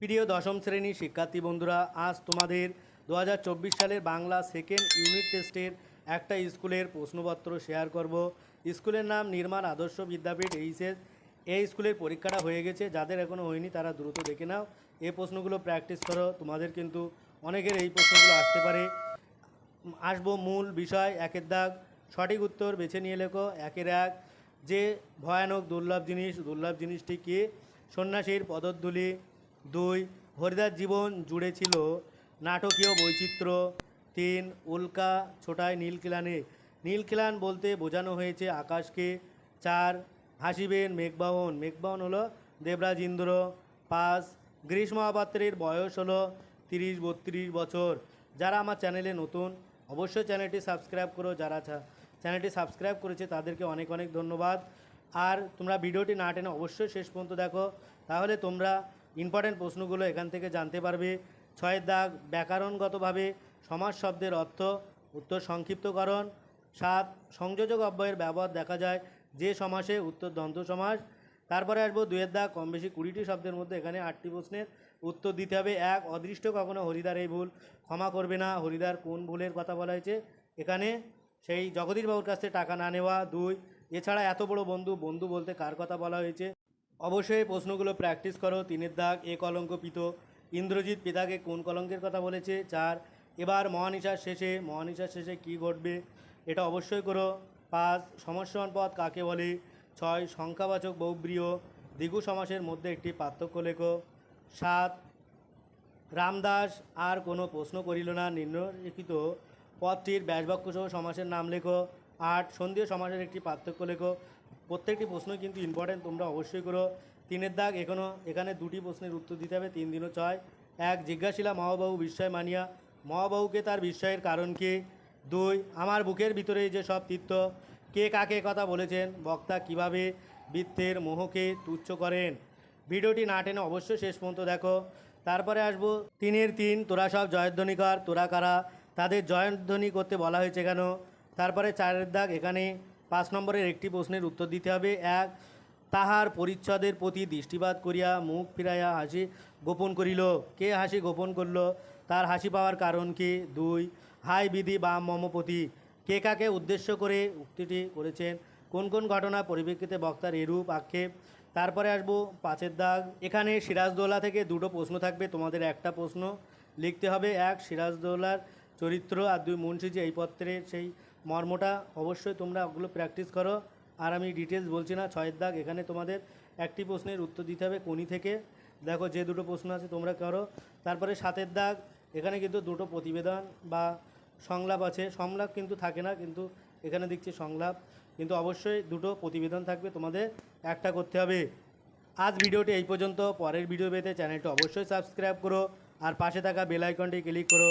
প্রিয় দশম শ্রেণির শিক্ষার্থী বন্ধুরা, আজ তোমাদের দু হাজার চব্বিশ সালের বাংলা সেকেন্ড ইউনিট টেস্টের একটা স্কুলের প্রশ্নপত্র শেয়ার করব। স্কুলের নাম নির্মাণ আদর্শ বিদ্যাপীঠ, এইচএস। এই স্কুলের পরীক্ষাটা হয়ে গেছে, যাদের এখনও হয়নি তারা দ্রুত দেখে নাও। এই প্রশ্নগুলো প্র্যাকটিস করো, তোমাদের কিন্তু অনেকের এই প্রশ্নগুলো আসতে পারে। আসব মূল বিষয়, একের দাগ। সঠিক উত্তর বেছে নিয়ে লেখো, একের এক। যে ভয়ানক দুর্লভ জিনিস, দুর্লভ জিনিসটি কি? সন্ন্যাসীর পদধূলি দুই হরিদার জীবন জুড়ে ছিল নাটকীয় বৈচিত্র্য। তিন, উল্কা ছোটায় নীলকিলানে। নীলকিলান বলতে বোঝানো হয়েছে আকাশকে। চার, হাসিবেন মেঘবাহন। মেঘবাহন হলো দেবরাজ ইন্দ্র। পাঁচ, গ্রীষ্ম মহাপাত্রের বয়স হলো তিরিশ, বত্রিশ বছর। যারা আমার চ্যানেলে নতুন, অবশ্যই চ্যানেলটি সাবস্ক্রাইব করো। যারা চ্যানেলটি সাবস্ক্রাইব করেছে, তাদেরকে অনেক অনেক ধন্যবাদ। আর তোমরা ভিডিওটি না টেনে অবশ্যই শেষ পর্যন্ত দেখো। তাহলে তোমরা ইম্পর্টেন্ট প্রশ্নগুলো এখান থেকে জানতে পারবে। ছয়ের দাগ, ব্যাকরণগতভাবে সমাজ শব্দের অর্থ, উত্তর সংক্ষিপ্তকরণ। সাত, সংযোজক অব্যয়ের ব্যবহার দেখা যায়, যে সমাসে উত্তর দ্বন্দ্ব সমাস। তারপরে আসব দুয়ের দাগ কম বেশি কুড়িটি শব্দের মধ্যে এখানে আটটি প্রশ্নের উত্তর দিতে হবে। এক, অদৃষ্ট কখনো হরিদার এই ভুল, ক্ষমা করবে না হরিদার কোন ভুলের কথা বলা হয়েছে? এখানে সেই জগদীশ বাবুর কাছ থেকে টাকা না নেওয়া। দুই, এছাড়া এত বড় বন্ধু বন্ধু বলতে কার কথা বলা হয়েছে? অবশ্যই প্রশ্নগুলো প্র্যাকটিস করো। তিনের দাগ, এ কলঙ্ক পিত। ইন্দ্রজিৎ পিতাকে কোন কলঙ্কের কথা বলেছে? চার। এবার মহানিশার শেষে মহানিশার শেষে কি ঘটবে? এটা অবশ্যই করো। পাঁচ। সমস্যমান পদ কাকে বলে? ছয়। সংখ্যাবাচক বহুব্রীয় দ্বিগু সমাসের মধ্যে একটি পার্থক্য লেখো। সাত। রামদাস আর কোনো প্রশ্ন করিল না। নিম্নলিখিত পদটির ব্যাসবাক্য সহ সমাসের নাম লেখো। আট সন্ধ্যীয় সমাসের একটি পার্থক্য লেখো। প্রত্যেকটি প্রশ্ন কিন্তু ইম্পর্টেন্ট তোমরা অবশ্যই করো। তিনের দাগ এখনও এখানে দুটি প্রশ্নের উত্তর দিতে হবে, তিন দিনও ছয় এক, জিজ্ঞাসিলা মহাবাহু বিস্ময় মানিয়া। মহাবাহুকে তার বিস্ময়ের কারণ কি? দুই, আমার বুকের ভিতরে যে সব তীর্থ কে কাকে কথা বলেছেন, বক্তা কীভাবে বৃত্তের মোহকে তুচ্ছ করেন? ভিডিওটি না টেনে অবশ্যই শেষ পর্যন্ত দেখো। তারপরে আসব, তিনের তিন, তোরা সব জয়ধ্বনি কর তোরা কারা? তাদের জয়ধ্বনি করতে বলা হয়েছে কেন? তারপরে চারের দাগ, এখানে পাঁচ নম্বরের একটি প্রশ্নের উত্তর দিতে হবে। এক, তাহার পরিচ্ছদের প্রতি দৃষ্টিপাত করিয়া মুখ ফিরাইয়া হাসি গোপন করিল। কে হাসি গোপন করল? তার হাসি পাওয়ার কারণ কি? দুই, হাই বিধি বা মমপতি। কে কাকে উদ্দেশ্য করে উক্তিটি করেছেন? কোন কোন ঘটনা পরিপ্রেক্ষিতে বক্তার এরূপ আক্ষেপ? তারপরে আসব পাঁচের দাগ। এখানে সিরাজদৌল্লা থেকে দুটো প্রশ্ন থাকবে, তোমাদের একটা প্রশ্ন লিখতে হবে। এক সিরাজদৌল্লার চরিত্র, আর দুই মুন্সিজি এই পত্রের সেই মর্মটা অবশ্যই তোমরা ওগুলো প্র্যাকটিস করো। আর আমি ডিটেলস বলছি না, ছয়ের দাগ, এখানে তোমাদের একটি প্রশ্নের উত্তর দিতে হবে কোনি থেকে। দেখো যে দুটো প্রশ্ন আছে, তোমরা করো। তারপরে সাতের দাগ, এখানে কিন্তু দুটো প্রতিবেদন বা সংলাপ আছে। সংলাপ কিন্তু থাকে না, কিন্তু এখানে দেখছি সংলাপ। কিন্তু অবশ্যই দুটো প্রতিবেদন থাকবে, তোমাদের একটা করতে হবে। আজ ভিডিওটি এই পর্যন্ত। পরের ভিডিও পেতে চ্যানেলটি অবশ্যই সাবস্ক্রাইব করো। আর পাশে থাকা বেল আইকনটি ক্লিক করো।